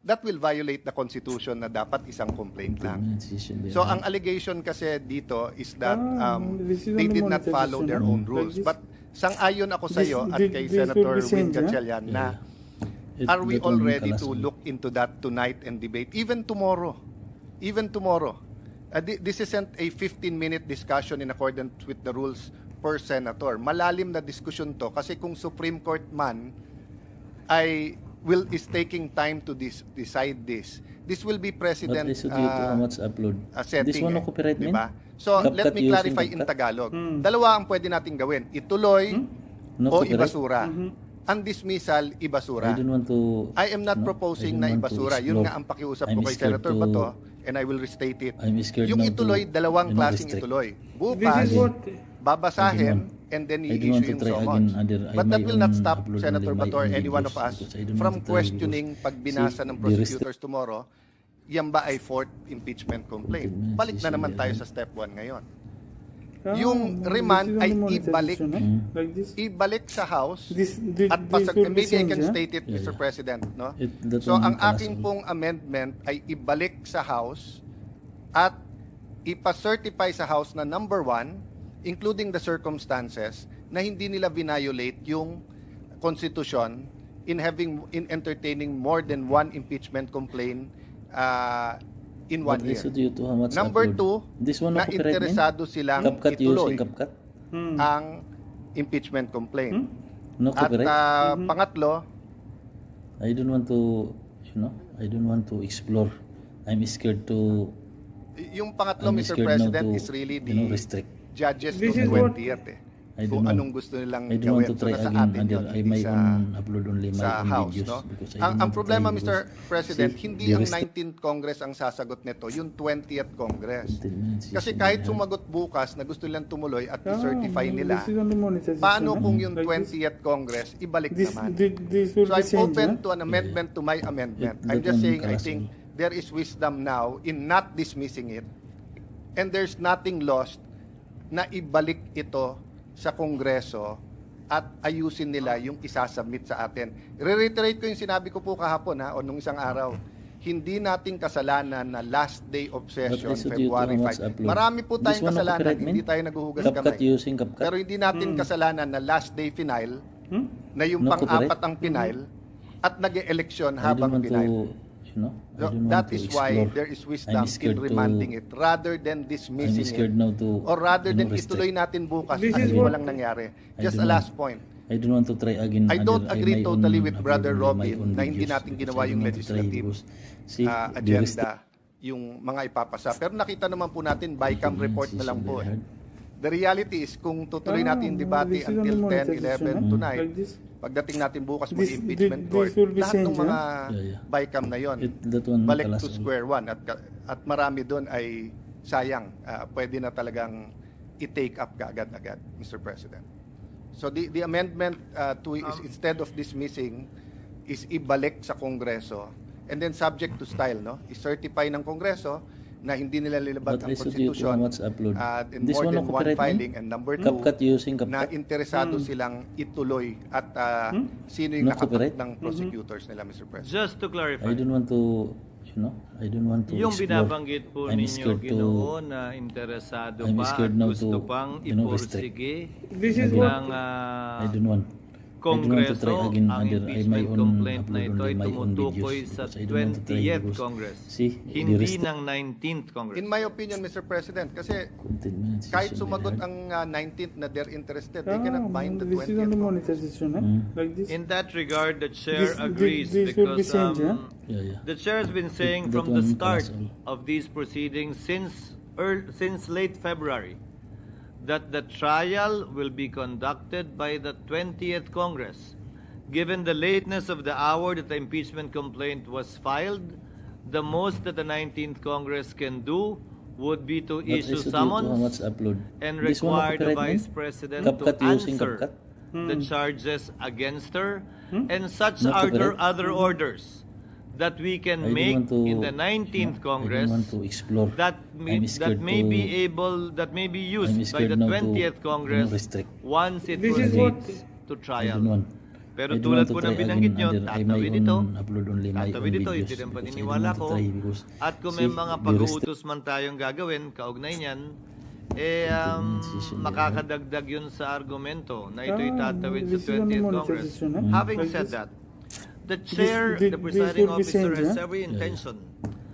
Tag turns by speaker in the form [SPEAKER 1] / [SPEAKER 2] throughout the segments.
[SPEAKER 1] that will violate the Constitution na dapat isang complaint lang. So ang allegation kasi dito is that
[SPEAKER 2] Ah,
[SPEAKER 1] um, they did not follow their own
[SPEAKER 2] Like
[SPEAKER 1] rules. But sang-ayon ako sa iyo at kay Senator Win? Gatchalian na are we all ready to look into that tonight and debate even tomorrow? Even tomorrow. Uh, thi- this isn't a 15-minute discussion in accordance with the rules per senator. Malalim na diskusyon to kasi kung Supreme Court man ay will is taking time to dis- decide this. This will be
[SPEAKER 3] But
[SPEAKER 1] President
[SPEAKER 3] this you to
[SPEAKER 1] uh,
[SPEAKER 3] how much upload.
[SPEAKER 1] uh, setting.
[SPEAKER 3] This one
[SPEAKER 1] eh,
[SPEAKER 3] no copyright
[SPEAKER 1] di
[SPEAKER 3] man?
[SPEAKER 1] ba? So,
[SPEAKER 3] Kapkat
[SPEAKER 1] let me clarify in? Tagalog.
[SPEAKER 2] Hmm.
[SPEAKER 1] Dalawa ang pwede nating gawin. Ituloy
[SPEAKER 3] No
[SPEAKER 1] o
[SPEAKER 3] copyright?
[SPEAKER 1] ibasura. Ang dismissal, ibasura.
[SPEAKER 3] I don't want to
[SPEAKER 1] I am not
[SPEAKER 3] no,
[SPEAKER 1] proposing na ibasura. Yun nga ang pakiusap
[SPEAKER 3] I'm
[SPEAKER 1] ko kay Senator
[SPEAKER 3] to-
[SPEAKER 1] Bato and I will restate it.
[SPEAKER 3] I'm
[SPEAKER 1] Yung
[SPEAKER 3] now to,
[SPEAKER 1] ituloy, dalawang
[SPEAKER 3] you know,
[SPEAKER 1] klaseng
[SPEAKER 3] restrict.
[SPEAKER 1] ituloy.
[SPEAKER 2] This
[SPEAKER 1] Bukas,
[SPEAKER 2] is what
[SPEAKER 1] babasahin and then i-issue yung summons. But that will not stop Senator Bato or any one of us from questioning pag binasa ng prosecutors tomorrow, yan ba ay fourth impeachment complaint? Balik na naman tayo sa step 1 ngayon.
[SPEAKER 2] Ah,
[SPEAKER 1] Yung remand ay ibalik.
[SPEAKER 2] this.
[SPEAKER 1] Ibalik sa House at pasag, maybe I can state it, Mr. President, no? So ang aking pong amendment ay ibalik sa House at ipa-certify sa House na number one, including the circumstances, na hindi nila violate yung Constitution in having in entertaining more than one impeachment complaint uh, in one year.
[SPEAKER 3] to
[SPEAKER 1] Number
[SPEAKER 3] upload.
[SPEAKER 1] two,
[SPEAKER 3] This one
[SPEAKER 1] na interesado silang
[SPEAKER 3] Kapkat
[SPEAKER 1] ituloy
[SPEAKER 3] kapkat?
[SPEAKER 2] Hmm.
[SPEAKER 1] ang impeachment complaint.
[SPEAKER 3] No
[SPEAKER 1] At uh, pangatlo,
[SPEAKER 3] I don't want to, you know, I don't want to explore. I'm scared to,
[SPEAKER 1] yung pangatlo,
[SPEAKER 3] I'm
[SPEAKER 1] Mr. President,
[SPEAKER 3] to,
[SPEAKER 1] is really
[SPEAKER 3] you know,
[SPEAKER 1] the
[SPEAKER 3] restrict.
[SPEAKER 1] Judges
[SPEAKER 2] This
[SPEAKER 1] to
[SPEAKER 2] is what-
[SPEAKER 1] 20th eh.
[SPEAKER 3] I
[SPEAKER 1] Kung
[SPEAKER 3] don't know.
[SPEAKER 1] anong gusto nilang
[SPEAKER 3] I don't want
[SPEAKER 1] gawin.
[SPEAKER 3] to
[SPEAKER 1] So,
[SPEAKER 3] try
[SPEAKER 1] nasa
[SPEAKER 3] again
[SPEAKER 1] atin
[SPEAKER 3] until
[SPEAKER 1] yun,
[SPEAKER 3] I
[SPEAKER 1] hindi
[SPEAKER 3] may
[SPEAKER 1] sa,
[SPEAKER 3] own upload only my
[SPEAKER 1] sa
[SPEAKER 3] own
[SPEAKER 1] House.
[SPEAKER 3] videos
[SPEAKER 1] No?
[SPEAKER 3] because I
[SPEAKER 1] Ang,
[SPEAKER 3] don't
[SPEAKER 1] ang
[SPEAKER 3] want to
[SPEAKER 1] problema,
[SPEAKER 3] try
[SPEAKER 1] Mr.
[SPEAKER 3] because-
[SPEAKER 1] President,
[SPEAKER 3] See,
[SPEAKER 1] hindi
[SPEAKER 3] the
[SPEAKER 1] ang
[SPEAKER 3] restrict-
[SPEAKER 1] 19th Congress ang sasagot nito, yung 20th Congress.
[SPEAKER 3] Until minutes,
[SPEAKER 1] Kasi kahit sumagot bukas na gusto nilang tumuloy at
[SPEAKER 2] Ah,
[SPEAKER 1] i-certify nila,
[SPEAKER 2] This is
[SPEAKER 1] paano
[SPEAKER 2] eh?
[SPEAKER 1] kung yung
[SPEAKER 2] Like this.
[SPEAKER 1] 20th Congress, ibalik
[SPEAKER 2] This,
[SPEAKER 1] naman?
[SPEAKER 2] this, this will
[SPEAKER 1] So
[SPEAKER 2] be
[SPEAKER 1] I'm
[SPEAKER 2] sent,
[SPEAKER 1] open to an amendment to my amendment.
[SPEAKER 3] It-
[SPEAKER 1] I'm
[SPEAKER 3] that
[SPEAKER 1] just
[SPEAKER 3] one
[SPEAKER 1] saying I think there is wisdom now in not dismissing it and there's nothing lost na ibalik ito sa Kongreso at ayusin nila yung isasubmit sa atin. Re-reiterate ko yung sinabi ko po kahapon ha, o nung isang araw. Hindi nating kasalanan na last day of session, February
[SPEAKER 3] how much
[SPEAKER 1] 5.
[SPEAKER 3] upload?
[SPEAKER 1] Marami po tayong kasalanan, hindi tayo naghuhugas
[SPEAKER 3] Kapkat
[SPEAKER 1] kamay.
[SPEAKER 3] using?
[SPEAKER 1] Pero hindi natin kasalanan na last day final,
[SPEAKER 2] Hmm?
[SPEAKER 1] na yung
[SPEAKER 3] No
[SPEAKER 1] pang-apat ang pinail, at nag-eleksyon
[SPEAKER 3] don't
[SPEAKER 1] habang pinail.
[SPEAKER 3] You know, I
[SPEAKER 1] So, that is why there is wisdom in
[SPEAKER 3] scared to-
[SPEAKER 1] remanding it rather than dismissing it.
[SPEAKER 3] now to,
[SPEAKER 1] Or rather than
[SPEAKER 3] restrict.
[SPEAKER 1] ituloy natin bukas
[SPEAKER 2] This
[SPEAKER 1] at
[SPEAKER 2] is
[SPEAKER 1] walang nangyari.
[SPEAKER 3] I
[SPEAKER 1] Just a last point.
[SPEAKER 3] I don't want to try again.
[SPEAKER 1] I don't agree
[SPEAKER 3] may
[SPEAKER 1] totally
[SPEAKER 3] own
[SPEAKER 1] with Brother Robin na hindi natin ginawa
[SPEAKER 3] I
[SPEAKER 1] yung legislative
[SPEAKER 3] see,
[SPEAKER 1] uh, agenda, yung mga ipapasa. Pero nakita naman po natin, BICAM
[SPEAKER 3] Opinion
[SPEAKER 1] report na lang po. Eh. The reality is, kung tutuloy
[SPEAKER 2] Ah,
[SPEAKER 1] natin yung debate until
[SPEAKER 2] only
[SPEAKER 1] 10,
[SPEAKER 2] monetization,
[SPEAKER 1] 11
[SPEAKER 2] eh?
[SPEAKER 1] tonight. Pagdating natin bukas mag-impeachment
[SPEAKER 2] this-
[SPEAKER 1] court,
[SPEAKER 2] this will be
[SPEAKER 1] lahat ng mga
[SPEAKER 3] Yeah, yeah.
[SPEAKER 1] Na yon,
[SPEAKER 3] It, that one
[SPEAKER 1] balik to square one at at marami doon ay sayang Ah, pwede na talagang i-take up kaagad-agad Mr. President. So the the amendment uh, to is instead of dismissing is ibalik sa Kongreso and then subject to style no i-certify ng Kongreso na hindi nila nilabag
[SPEAKER 3] But
[SPEAKER 1] ang Constitution uh, and
[SPEAKER 3] This
[SPEAKER 1] more
[SPEAKER 3] one
[SPEAKER 1] than one filing and number two
[SPEAKER 3] Kapkat using
[SPEAKER 1] na
[SPEAKER 3] kapkat?
[SPEAKER 1] interesado silang ituloy at uh, sino yung
[SPEAKER 3] No
[SPEAKER 1] nakapat
[SPEAKER 3] copyright?
[SPEAKER 1] ng prosecutors nila Mr. President.
[SPEAKER 4] Just to
[SPEAKER 3] I
[SPEAKER 4] clarify,
[SPEAKER 3] don't want to, you know, I don't want to
[SPEAKER 4] yung
[SPEAKER 3] explore.
[SPEAKER 4] binabanggit po
[SPEAKER 3] I'm
[SPEAKER 4] ninyo
[SPEAKER 3] scared to-
[SPEAKER 4] ginoon na interesado
[SPEAKER 3] I'm
[SPEAKER 4] pa
[SPEAKER 3] scared
[SPEAKER 4] at
[SPEAKER 3] now
[SPEAKER 4] gusto
[SPEAKER 3] to,
[SPEAKER 4] pang
[SPEAKER 3] you know, restrict.
[SPEAKER 4] ipursige
[SPEAKER 2] This is
[SPEAKER 4] ng
[SPEAKER 2] what
[SPEAKER 4] ah,
[SPEAKER 3] I don't want.
[SPEAKER 4] Kongreso ang impeachment complaint na ito ay tumutukoy sa
[SPEAKER 3] because I don't want to try
[SPEAKER 4] 20th
[SPEAKER 3] because-
[SPEAKER 4] Congress,
[SPEAKER 3] the
[SPEAKER 4] hindi ng 19th Congress.
[SPEAKER 1] In my opinion, Mr. President, kasi kahit sumagot ang
[SPEAKER 3] hard.
[SPEAKER 1] uh, 19th na they're interested, they
[SPEAKER 2] Ah,
[SPEAKER 1] cannot bind the
[SPEAKER 2] this is
[SPEAKER 1] 20th.
[SPEAKER 2] only monetization, eh?
[SPEAKER 3] Mm.
[SPEAKER 2] This.
[SPEAKER 4] In that regard, the chair agrees because um,
[SPEAKER 3] Yeah, yeah.
[SPEAKER 4] the chair has been saying from the start of these proceedings since earl since late February that the trial will be conducted by the 20th Congress. Given the lateness of the hour that the impeachment complaint was filed, the most that the 19th Congress can do would be to
[SPEAKER 3] But
[SPEAKER 4] issue
[SPEAKER 3] how
[SPEAKER 4] summons and require the? Vice President to answer the charges against her and such other, other orders that we can make
[SPEAKER 3] to,
[SPEAKER 4] in the
[SPEAKER 3] you
[SPEAKER 4] 19th
[SPEAKER 3] know,
[SPEAKER 4] Congress
[SPEAKER 3] to
[SPEAKER 4] that may,
[SPEAKER 3] I'm
[SPEAKER 4] that may
[SPEAKER 3] to-
[SPEAKER 4] be able that may be used
[SPEAKER 3] I'm
[SPEAKER 4] by the
[SPEAKER 3] now to,
[SPEAKER 4] 20th
[SPEAKER 3] you know,
[SPEAKER 4] Congress
[SPEAKER 3] restrict.
[SPEAKER 4] once it
[SPEAKER 2] This is what-
[SPEAKER 4] to trial. Pero tulad
[SPEAKER 3] to
[SPEAKER 4] po ng binanggit nyo, tatawid ito. Tatawid ito, ito din
[SPEAKER 3] I
[SPEAKER 4] paniniwala
[SPEAKER 3] to
[SPEAKER 4] ko. At kung may mga pag-uutos man tayong gagawin, kaugnay niyan, eh um, makakadagdag yun sa argumento na ito'y
[SPEAKER 2] Ah,
[SPEAKER 4] tatawid sa 20th
[SPEAKER 2] only
[SPEAKER 4] Congress.
[SPEAKER 2] monetization, huh?
[SPEAKER 4] Having said that, the chair,
[SPEAKER 2] this-
[SPEAKER 4] the
[SPEAKER 2] this
[SPEAKER 4] presiding officer
[SPEAKER 2] changed,
[SPEAKER 4] has every intention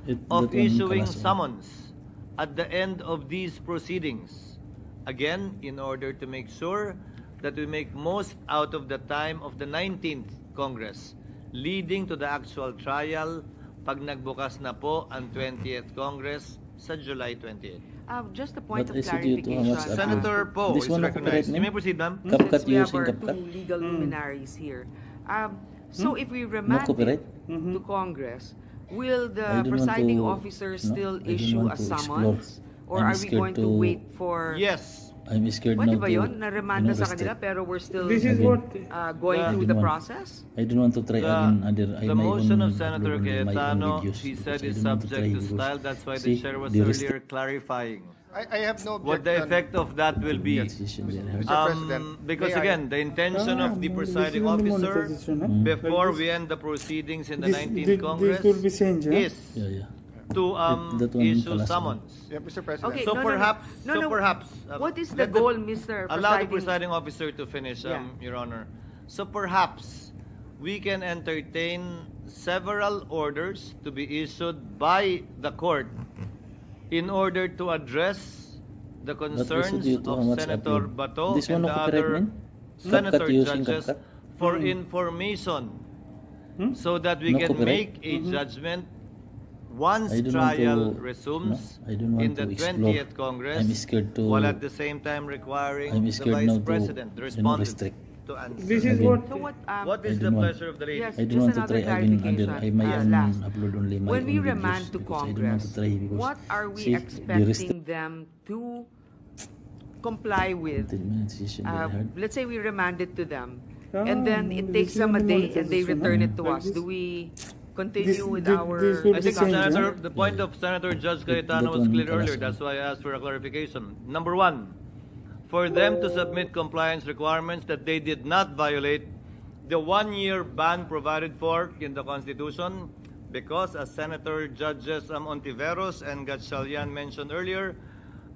[SPEAKER 3] It-
[SPEAKER 4] of issuing
[SPEAKER 3] kalas-
[SPEAKER 4] summons at the end of these proceedings. Again, in order to make sure that we make most out of the time of the 19th Congress, leading to the actual trial pag nagbukas na po ang 20th Congress sa July 28.
[SPEAKER 5] Uh, just a point
[SPEAKER 3] But
[SPEAKER 5] of clarification. uh?
[SPEAKER 4] Senator Poe
[SPEAKER 3] This
[SPEAKER 4] is
[SPEAKER 3] one
[SPEAKER 4] recognized. You may proceed, ma'am.
[SPEAKER 3] CapCut
[SPEAKER 5] since we have our two legal
[SPEAKER 2] Hmm.
[SPEAKER 5] luminaries here. Um, so if we remand
[SPEAKER 3] copyright?
[SPEAKER 5] it to Congress, will
[SPEAKER 3] I
[SPEAKER 5] the
[SPEAKER 3] don't want
[SPEAKER 5] presiding
[SPEAKER 3] to-
[SPEAKER 5] officer
[SPEAKER 3] no,
[SPEAKER 5] still
[SPEAKER 3] I don't
[SPEAKER 5] issue
[SPEAKER 3] want
[SPEAKER 5] a
[SPEAKER 3] to
[SPEAKER 5] summons? Or
[SPEAKER 3] I'm
[SPEAKER 5] are we
[SPEAKER 3] scared
[SPEAKER 5] going to,
[SPEAKER 3] to-
[SPEAKER 5] wait for...
[SPEAKER 4] Yes.
[SPEAKER 3] I'm scared
[SPEAKER 5] Pwede
[SPEAKER 3] now
[SPEAKER 5] ba
[SPEAKER 3] to,
[SPEAKER 5] yun? Na-remanda
[SPEAKER 3] you know,
[SPEAKER 5] sa kanila
[SPEAKER 3] restrict.
[SPEAKER 5] pero we're still
[SPEAKER 2] This is what
[SPEAKER 5] uh, going
[SPEAKER 4] The-
[SPEAKER 5] through
[SPEAKER 3] I
[SPEAKER 5] the
[SPEAKER 3] want-
[SPEAKER 5] process?
[SPEAKER 3] I don't want to try
[SPEAKER 4] The,
[SPEAKER 3] again under I
[SPEAKER 4] the
[SPEAKER 3] my
[SPEAKER 4] motion
[SPEAKER 3] own
[SPEAKER 4] of Senator
[SPEAKER 3] only my own
[SPEAKER 4] Cayetano,
[SPEAKER 3] because
[SPEAKER 4] said
[SPEAKER 3] I
[SPEAKER 4] is
[SPEAKER 3] don't want to
[SPEAKER 4] subject
[SPEAKER 3] try
[SPEAKER 4] to
[SPEAKER 3] because,
[SPEAKER 4] style. That's why the
[SPEAKER 3] see,
[SPEAKER 4] chair was
[SPEAKER 3] the rest-
[SPEAKER 4] earlier clarifying.
[SPEAKER 1] I, I have no
[SPEAKER 4] What the
[SPEAKER 1] objection.
[SPEAKER 4] effect of that will be.
[SPEAKER 3] they.
[SPEAKER 1] Mr.
[SPEAKER 4] Um,
[SPEAKER 1] President,
[SPEAKER 4] because
[SPEAKER 1] may I-
[SPEAKER 4] again, the intention
[SPEAKER 2] Ah,
[SPEAKER 4] of the
[SPEAKER 2] this is
[SPEAKER 4] presiding officer before we end the proceedings in the
[SPEAKER 2] This-
[SPEAKER 4] 19th
[SPEAKER 2] this-
[SPEAKER 4] Congress
[SPEAKER 2] this will be changed, huh?
[SPEAKER 4] is
[SPEAKER 3] Yeah, yeah.
[SPEAKER 4] To um,
[SPEAKER 3] That one
[SPEAKER 4] issue summons.
[SPEAKER 1] Yeah, Mr. President.
[SPEAKER 5] Okay,
[SPEAKER 4] So
[SPEAKER 5] no, no, no.
[SPEAKER 4] perhaps,
[SPEAKER 5] No,
[SPEAKER 4] so
[SPEAKER 5] no.
[SPEAKER 4] perhaps, uh,
[SPEAKER 5] What is the
[SPEAKER 4] let
[SPEAKER 5] goal, Mr.
[SPEAKER 4] Allow the
[SPEAKER 5] Presiding-
[SPEAKER 4] presiding officer to finish, um, Your Honor. So perhaps we can entertain several orders to be issued by the court in order to address the concerns of Senator
[SPEAKER 3] upload.
[SPEAKER 4] Bato
[SPEAKER 3] This
[SPEAKER 4] and
[SPEAKER 3] one
[SPEAKER 4] the
[SPEAKER 3] copyright
[SPEAKER 4] other
[SPEAKER 3] man?
[SPEAKER 4] senator
[SPEAKER 3] CapCut using
[SPEAKER 4] judges
[SPEAKER 3] CapCut?
[SPEAKER 4] for
[SPEAKER 2] Hmm.
[SPEAKER 4] information
[SPEAKER 2] Hmm?
[SPEAKER 4] so that we
[SPEAKER 3] No
[SPEAKER 4] can
[SPEAKER 3] copyright?
[SPEAKER 4] make a judgment once
[SPEAKER 3] I don't want
[SPEAKER 4] trial
[SPEAKER 3] to-
[SPEAKER 4] resumes
[SPEAKER 3] no, I don't want
[SPEAKER 4] in the
[SPEAKER 3] to
[SPEAKER 4] 20th Congress
[SPEAKER 3] I'm scared to-
[SPEAKER 4] while at the same time requiring
[SPEAKER 3] I'm
[SPEAKER 4] the
[SPEAKER 3] scared now
[SPEAKER 4] Vice
[SPEAKER 3] to,
[SPEAKER 4] President, the
[SPEAKER 3] you know,
[SPEAKER 4] respondent, to answer.
[SPEAKER 2] This is
[SPEAKER 3] Again.
[SPEAKER 2] what...
[SPEAKER 5] So what, um,
[SPEAKER 4] What
[SPEAKER 3] I
[SPEAKER 4] is the
[SPEAKER 3] don't want-
[SPEAKER 4] pleasure of the lady?
[SPEAKER 5] Yes.
[SPEAKER 3] I don't
[SPEAKER 5] Just
[SPEAKER 3] want to
[SPEAKER 5] another
[SPEAKER 3] try again under
[SPEAKER 5] clarification,
[SPEAKER 3] I my
[SPEAKER 5] uh,
[SPEAKER 3] own upload only my
[SPEAKER 5] when we remand to
[SPEAKER 3] because I don't want
[SPEAKER 5] Congress,
[SPEAKER 3] to
[SPEAKER 5] what are we
[SPEAKER 3] see,
[SPEAKER 5] expecting
[SPEAKER 3] restrict-
[SPEAKER 5] them to comply with?
[SPEAKER 3] Until my decision very
[SPEAKER 5] Uh, let's say we remand it to them,
[SPEAKER 2] Ah,
[SPEAKER 5] and then it takes them a day and they return it to us. Do we continue
[SPEAKER 2] This-
[SPEAKER 5] with
[SPEAKER 2] thi-
[SPEAKER 5] our
[SPEAKER 2] this
[SPEAKER 4] I think
[SPEAKER 2] changed,
[SPEAKER 4] Senator,
[SPEAKER 2] huh?
[SPEAKER 4] the point of Senator Judge Cayetano was clear earlier. That's why I asked for a clarification. Number one, for them to submit compliance requirements that they did not violate the one-year ban provided for in the Constitution, because as Senator Judges um, Ontiveros and Gatchalian mentioned earlier,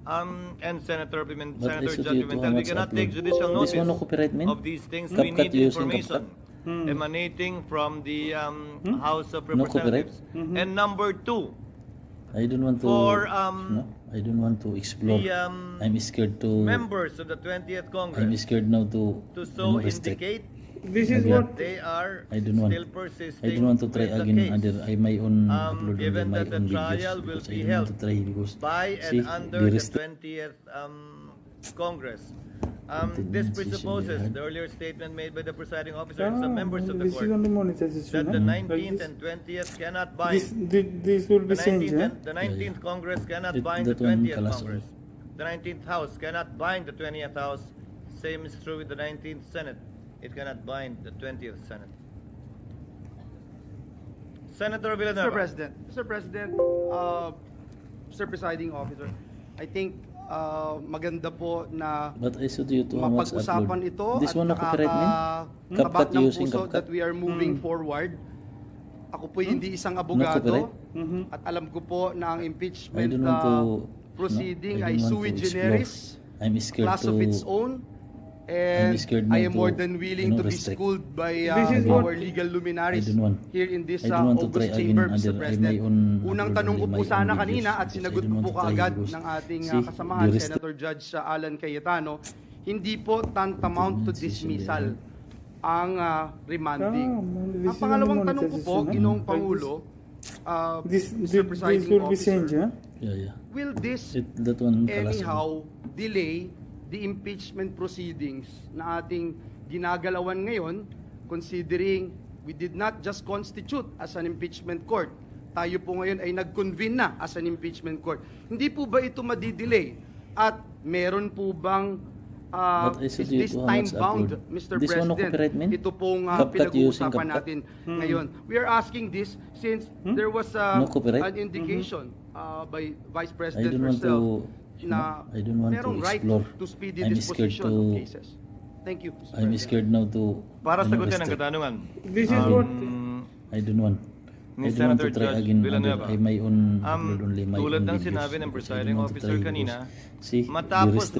[SPEAKER 4] um, and Senator, Pimen-
[SPEAKER 3] But I
[SPEAKER 4] Senator Judge
[SPEAKER 3] you to
[SPEAKER 4] Pimentel, we cannot take judicial
[SPEAKER 3] This
[SPEAKER 4] notice
[SPEAKER 3] one no copyright, man?
[SPEAKER 4] of these things. we need information
[SPEAKER 2] Hmm.
[SPEAKER 4] emanating from the um, House of
[SPEAKER 3] No copyright?
[SPEAKER 4] Representatives.
[SPEAKER 2] Mhm.
[SPEAKER 4] And number two,
[SPEAKER 3] I don't want to
[SPEAKER 4] For, um,
[SPEAKER 3] no, I don't want to explore.
[SPEAKER 4] the um,
[SPEAKER 3] I'm scared to
[SPEAKER 4] members of the 20th
[SPEAKER 3] I'm
[SPEAKER 4] Congress
[SPEAKER 3] scared now to
[SPEAKER 4] to
[SPEAKER 3] you
[SPEAKER 4] so
[SPEAKER 3] know, restrict.
[SPEAKER 4] indicate
[SPEAKER 2] This is
[SPEAKER 3] Again.
[SPEAKER 2] what...
[SPEAKER 4] they are
[SPEAKER 3] I don't want
[SPEAKER 4] still persisting
[SPEAKER 3] I don't want to try
[SPEAKER 4] the
[SPEAKER 3] again under I my own
[SPEAKER 4] Um, given
[SPEAKER 3] my
[SPEAKER 4] that the
[SPEAKER 3] own
[SPEAKER 4] trial
[SPEAKER 3] videos
[SPEAKER 4] will
[SPEAKER 3] because
[SPEAKER 4] be
[SPEAKER 3] I don't want to
[SPEAKER 4] held
[SPEAKER 3] try because
[SPEAKER 4] by
[SPEAKER 3] see,
[SPEAKER 4] and under
[SPEAKER 3] the
[SPEAKER 4] the
[SPEAKER 3] restrict-
[SPEAKER 4] 20th um, Congress. Um, this presupposes the earlier statement made by the presiding officer and
[SPEAKER 2] Ah,
[SPEAKER 4] some members of the
[SPEAKER 2] this is
[SPEAKER 4] court
[SPEAKER 2] only monetization,
[SPEAKER 4] that
[SPEAKER 2] huh?
[SPEAKER 4] the
[SPEAKER 2] Like
[SPEAKER 4] 19th
[SPEAKER 2] this?
[SPEAKER 4] and 20th cannot bind
[SPEAKER 2] this, this will
[SPEAKER 4] The
[SPEAKER 2] be changed,
[SPEAKER 4] 19th,
[SPEAKER 2] huh?
[SPEAKER 4] and- the 19th Congress cannot
[SPEAKER 3] It-
[SPEAKER 4] bind the
[SPEAKER 3] that one
[SPEAKER 4] 20th
[SPEAKER 3] kalas-
[SPEAKER 4] Congress. The 19th House cannot bind the 20th House. Same is true with the 19th Senate. It cannot bind the 20th Senate. Senator Villanueva.
[SPEAKER 6] Mr. President, Mr. President, uh, Mr. Presiding Officer, I think uh, maganda po na
[SPEAKER 3] But I you to
[SPEAKER 6] mapag-usapan ito
[SPEAKER 3] This
[SPEAKER 6] at
[SPEAKER 3] one no
[SPEAKER 6] nakakataba
[SPEAKER 3] CapCut
[SPEAKER 6] ng
[SPEAKER 3] using
[SPEAKER 6] puso
[SPEAKER 3] CapCut?
[SPEAKER 6] that we are moving
[SPEAKER 2] Hmm.
[SPEAKER 6] forward. Ako po hindi isang
[SPEAKER 3] No
[SPEAKER 6] abogado?
[SPEAKER 2] Mhm.
[SPEAKER 6] at alam ko po na ang
[SPEAKER 3] I
[SPEAKER 6] impeachment
[SPEAKER 3] don't want to
[SPEAKER 6] uh,
[SPEAKER 3] no,
[SPEAKER 6] proceeding
[SPEAKER 3] I
[SPEAKER 6] ay sui generis,
[SPEAKER 3] I'm scared
[SPEAKER 6] class
[SPEAKER 3] to
[SPEAKER 6] of its own. And I am more
[SPEAKER 3] to,
[SPEAKER 6] than willing
[SPEAKER 3] you know,
[SPEAKER 6] to be schooled by uh,
[SPEAKER 2] This is
[SPEAKER 6] our
[SPEAKER 2] what-
[SPEAKER 6] legal luminaries here in this
[SPEAKER 3] I don't
[SPEAKER 6] uh,
[SPEAKER 3] want to
[SPEAKER 6] August
[SPEAKER 3] try again
[SPEAKER 6] chamber,
[SPEAKER 3] under
[SPEAKER 6] Mr.
[SPEAKER 3] I
[SPEAKER 6] President. Unang tanong ko po sana kanina at sinagot ko po
[SPEAKER 3] to
[SPEAKER 6] kaagad ng ating uh, kasamahan, Senator Judge uh, Alan Cayetano, hindi po tantamount to dismissal ang uh, remanding.
[SPEAKER 2] Ah, this
[SPEAKER 6] ang pangalawang tanong ko po? Ginoong Pangulo, uh,
[SPEAKER 2] This,
[SPEAKER 6] Mr.
[SPEAKER 2] this, this
[SPEAKER 6] Presiding
[SPEAKER 2] will be
[SPEAKER 6] Officer,
[SPEAKER 2] huh?
[SPEAKER 3] Yeah, yeah.
[SPEAKER 6] will this
[SPEAKER 3] It, that one kalas-
[SPEAKER 6] anyhow delay the impeachment proceedings na ating ginagalawan ngayon considering we did not just constitute as an impeachment court. Tayo po ngayon ay nag-convene na as an impeachment court. Hindi po ba ito madidelay? At meron po bang uh, is
[SPEAKER 3] you
[SPEAKER 6] this time bound,
[SPEAKER 3] upload?
[SPEAKER 6] Mr.
[SPEAKER 3] This
[SPEAKER 6] President? Ito pong uh, pinag-uusapan natin ngayon. We are asking this since
[SPEAKER 2] Hmm?
[SPEAKER 6] there was uh,
[SPEAKER 3] No
[SPEAKER 6] an indication uh, by Vice President
[SPEAKER 3] want
[SPEAKER 6] herself
[SPEAKER 3] to
[SPEAKER 6] na
[SPEAKER 3] I don't want to
[SPEAKER 6] merong right
[SPEAKER 3] explore.
[SPEAKER 6] to speedy
[SPEAKER 3] I'm scared
[SPEAKER 6] disposition of
[SPEAKER 3] to
[SPEAKER 6] cases. Thank you. Mr.
[SPEAKER 3] I'm scared now to.
[SPEAKER 4] Para sagutin ang katanungan.
[SPEAKER 2] This is what
[SPEAKER 4] Um,
[SPEAKER 3] I don't want.
[SPEAKER 4] Ni
[SPEAKER 3] I don't want to try
[SPEAKER 4] Judge
[SPEAKER 3] again.
[SPEAKER 4] Villanueva.
[SPEAKER 3] Under, I my own
[SPEAKER 4] Um,
[SPEAKER 3] only my
[SPEAKER 4] tulad
[SPEAKER 3] own
[SPEAKER 4] ng sinabi ng presiding
[SPEAKER 3] to
[SPEAKER 4] officer kanina,
[SPEAKER 3] see,
[SPEAKER 4] matapos